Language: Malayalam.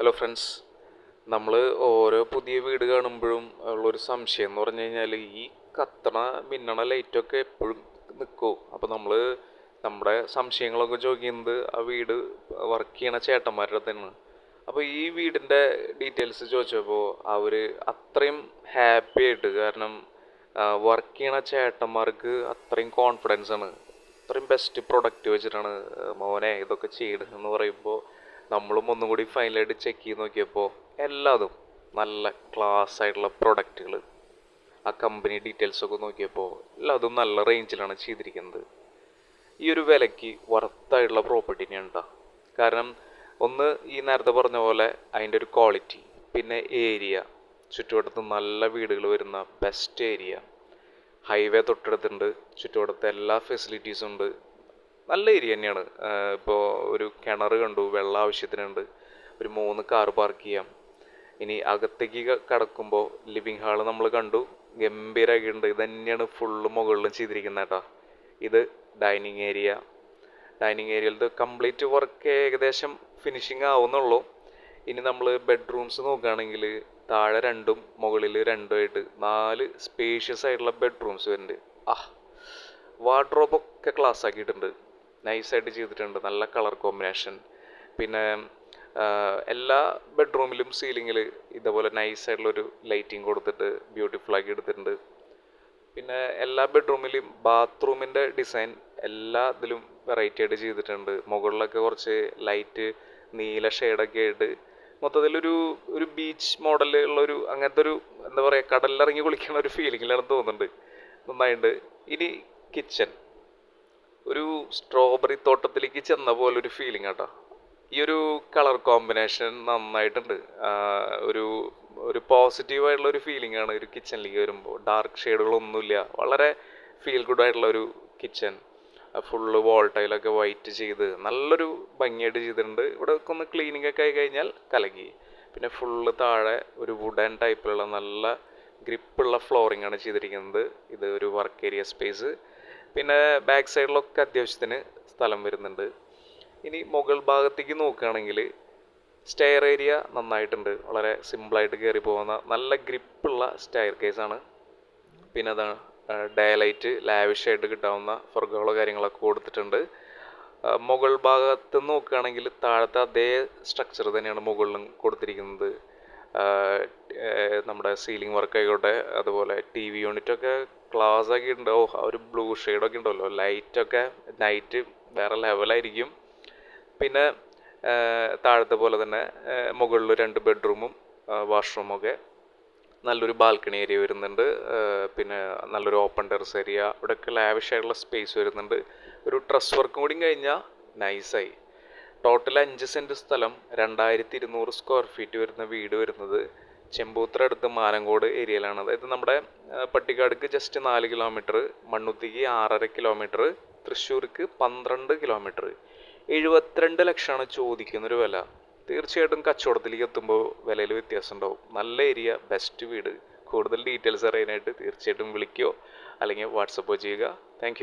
ഹലോ ഫ്രണ്ട്സ് നമ്മൾ ഓരോ പുതിയ വീട് കാണുമ്പോഴും ഉള്ളൊരു സംശയം എന്ന് പറഞ്ഞു കഴിഞ്ഞാൽ ഈ കത്തണ മിന്നണ ലൈറ്റൊക്കെ എപ്പോഴും നിൽക്കുമോ അപ്പോൾ നമ്മൾ നമ്മുടെ സംശയങ്ങളൊക്കെ ചോദിക്കുന്നത് ആ വീട് വർക്ക് ചെയ്യണ ചേട്ടന്മാരുടെ തന്നെയാണ്. അപ്പോൾ ഈ വീടിന്റെ ഡീറ്റെയിൽസ് ചോദിച്ചപ്പോൾ അവർ അത്രയും ഹാപ്പി ആയിട്ട് കാരണം വർക്ക് ചെയ്യണ ചേട്ടന്മാർക്ക് അത്രയും കോൺഫിഡൻസ് ആണ്. അത്രയും ബെസ്റ്റ് പ്രൊഡക്റ്റ് വെച്ചിട്ടാണ് മോനെ ഇതൊക്കെ ചെയ്യണമെന്ന് പറയുമ്പോൾ നമ്മളും ഒന്നും കൂടി ഫൈനലായിട്ട് ചെക്ക് ചെയ്ത് നോക്കിയപ്പോൾ എല്ലാതും നല്ല ക്ലാസ് ആയിട്ടുള്ള പ്രൊഡക്റ്റുകൾ ആ കമ്പനി ഡീറ്റെയിൽസ് ഒക്കെ നോക്കിയപ്പോൾ എല്ലാതും നല്ല റേഞ്ചിലാണ് ചെയ്തിരിക്കുന്നത്. ഈ ഒരു വിലയ്ക്ക് വർത്തായിട്ടുള്ള പ്രോപ്പർട്ടി തന്നെയാണ് കേട്ടോ കാരണം ഒന്ന് ഈ നേരത്തെ പറഞ്ഞ പോലെ അതിന്റെ ഒരു ക്വാളിറ്റി പിന്നെ ഏരിയ ചുറ്റുവട്ടത്ത് നല്ല വീടുകൾ വരുന്ന ബെസ്റ്റ് ഏരിയ ഹൈവേ തൊട്ടടുത്തുണ്ട് ചുറ്റുവട്ടത്ത് എല്ലാ ഫെസിലിറ്റീസും ഉണ്ട്. നല്ല ഏരിയ തന്നെയാണ്. ഇപ്പോൾ ഒരു കിണർ കണ്ടു വെള്ളം ആവശ്യത്തിനുണ്ട്. ഒരു മൂന്ന് കാർ പാർക്ക് ചെയ്യാം. ഇനി അകത്തേക്ക് കടക്കുമ്പോൾ ലിവിങ് ഹാൾ നമ്മൾ കണ്ടു. ഗംഭീരമായിട്ടുണ്ട് ഇത് തന്നെയാണ് ഫുള്ള് മുകളിലും ചെയ്തിരിക്കുന്നത് കേട്ടോ. ഇത് ഡൈനിങ് ഏരിയ ഡൈനിങ് ഏരിയയിലത് കംപ്ലീറ്റ് വർക്ക് ഏകദേശം ഫിനിഷിങ് ആവുന്നുള്ളൂ. ഇനി നമ്മൾ ബെഡ്റൂംസ് നോക്കുകയാണെങ്കിൽ താഴെ രണ്ടും മുകളിൽ രണ്ടുമായിട്ട് നാല് സ്പേഷ്യസ് ആയിട്ടുള്ള ബെഡ്റൂംസ് വരുന്നുണ്ട്. ആ വാർഡ്രോബ് ഒക്കെ ക്ലാസ് ആക്കിയിട്ടുണ്ട്. നൈസായിട്ട് ചെയ്തിട്ടുണ്ട്. നല്ല കളർ കോമ്പിനേഷൻ. പിന്നെ എല്ലാ ബെഡ്റൂമിലും സീലിങ്ങിൽ ഇതേപോലെ നൈസായിട്ടുള്ളൊരു ലൈറ്റിംഗ് കൊടുത്തിട്ട് ബ്യൂട്ടിഫുൾ ആക്കി എടുത്തിട്ടുണ്ട്. പിന്നെ എല്ലാ ബെഡ്റൂമിലും ബാത്റൂമിന്റെ ഡിസൈൻ എല്ലാ ഇതിലും വെറൈറ്റി ആയിട്ട് ചെയ്തിട്ടുണ്ട്. മുകളിലൊക്കെ കുറച്ച് ലൈറ്റ് നീല ഷെയ്ഡൊക്കെ ആയിട്ട് മൊത്തത്തിലൊരു ഒരു ബീച്ച് മോഡലുള്ള ഉള്ളൊരു അങ്ങനത്തെ ഒരു എന്താ പറയുക കടലിലിറങ്ങി കുളിക്കുന്ന ഒരു ഫീലിങ്ങിലാണ് തോന്നുന്നുണ്ട്. നന്നായിട്ടുണ്ട് ഇനി കിച്ചൺ ഒരു സ്ട്രോബെറി തോട്ടത്തിലേക്ക് ചെന്ന പോലെ ഒരു ഫീലിംഗ് ആട്ടോ. ഈ ഒരു കളർ കോമ്പിനേഷൻ നന്നായിട്ടുണ്ട്. ഒരു ഒരു പോസിറ്റീവ് ആയിട്ടുള്ള ഒരു ഫീലിംഗ് ആണ് ഒരു കിച്ചണിലേക്ക് വരുമ്പോൾ ഡാർക്ക് ഷെയ്ഡുകളൊന്നുമില്ല വളരെ ഫീൽ ഗുഡ് ആയിട്ടുള്ള ഒരു കിച്ചൺ ഫുള്ള് വോൾ ടൈലൊക്കെ വൈറ്റ് ചെയ്ത് നല്ലൊരു ഭംഗിയായിട്ട് ചെയ്തിട്ടുണ്ട്. ഇവിടെ ഒന്ന് ക്ലീനിങ് ഒക്കെ ആയി കഴിഞ്ഞാൽ കലങ്ങി. പിന്നെ ഫുള്ള് താഴെ ഒരു വുഡൻ ടൈപ്പിലുള്ള നല്ല ഗ്രിപ്പുള്ള ഫ്ലോറിംഗ് ആണ് ചെയ്തിരിക്കുന്നത്. ഇത് ഒരു വർക്ക് ഏരിയ സ്പേസ് പിന്നെ ബാക്ക് സൈഡിലൊക്കെ അത്യാവശ്യത്തിന് സ്ഥലം വരുന്നുണ്ട്. ഇനി മുകൾ ഭാഗത്തേക്ക് നോക്കുകയാണെങ്കിൽ സ്റ്റെയർ ഏരിയ നന്നായിട്ടുണ്ട്. വളരെ സിമ്പിളായിട്ട് കയറി പോകുന്ന നല്ല ഗ്രിപ്പുള്ള സ്റ്റെയർ കേസാണ് പിന്നെ അതാണ് ഡയലൈറ്റ് ലാവിഷായിട്ട് കിട്ടാവുന്ന ഫർഗുകളോ കാര്യങ്ങളൊക്കെ കൊടുത്തിട്ടുണ്ട്. മുകൾ ഭാഗത്ത് നോക്കുകയാണെങ്കിൽ താഴത്തെ അതേ സ്ട്രക്ചർ തന്നെയാണ് മുകളിലും കൊടുത്തിരിക്കുന്നത്. നമ്മുടെ സീലിംഗ് വർക്ക് ആയിക്കോട്ടെ അതുപോലെ ടി വി യൂണിറ്റൊക്കെ ക്ലാസ് ഒക്കെ ഉണ്ട്. ഓ ആ ഒരു ബ്ലൂ ഷെയ്ഡൊക്കെ ഉണ്ടല്ലോ. ലൈറ്റൊക്കെ നൈറ്റ് വേറെ ലെവലായിരിക്കും പിന്നെ താഴത്തെ പോലെ തന്നെ മുകളിൽ രണ്ട് ബെഡ്റൂമും വാഷ്റൂമൊക്കെ നല്ലൊരു ബാൽക്കണി ഏരിയ വരുന്നുണ്ട്. പിന്നെ നല്ലൊരു ഓപ്പൺ ടെറസ് ഏരിയ ഇവിടെയൊക്കെ ലാവിഷായിട്ടുള്ള സ്പേസ് വരുന്നുണ്ട്. ഒരു ട്രസ് വർക്കും കൂടി കഴിഞ്ഞാൽ നൈസായി ടോട്ടൽ അഞ്ച് സെന്റ് സ്ഥലം രണ്ടായിരത്തി ഇരുന്നൂറ് സ്ക്വയർ ഫീറ്റ് വരുന്ന വീട് വരുന്നത്. ചെമ്പൂത്ര അടുത്ത് മാനങ്കോട് ഏരിയയിലാണ്. അതായത് നമ്മുടെ പട്ടിക്കാടുക്ക് ജസ്റ്റ് നാല് കിലോമീറ്റർ മണ്ണുത്തിക്ക് ആറര കിലോമീറ്റർ തൃശ്ശൂർക്ക് പന്ത്രണ്ട് കിലോമീറ്റർ എഴുപത്തിരണ്ട് ലക്ഷമാണ് ചോദിക്കുന്നൊരു വില. തീർച്ചയായിട്ടും കച്ചവടത്തിലേക്ക് എത്തുമ്പോൾ വിലയിൽ വ്യത്യാസം ഉണ്ടാവും നല്ല ഏരിയ ബെസ്റ്റ് വീട്. കൂടുതൽ ഡീറ്റെയിൽസ് അറിയാനായിട്ട് തീർച്ചയായിട്ടും വിളിക്കുകയോ അല്ലെങ്കിൽ വാട്സപ്പോ ചെയ്യുക. താങ്ക്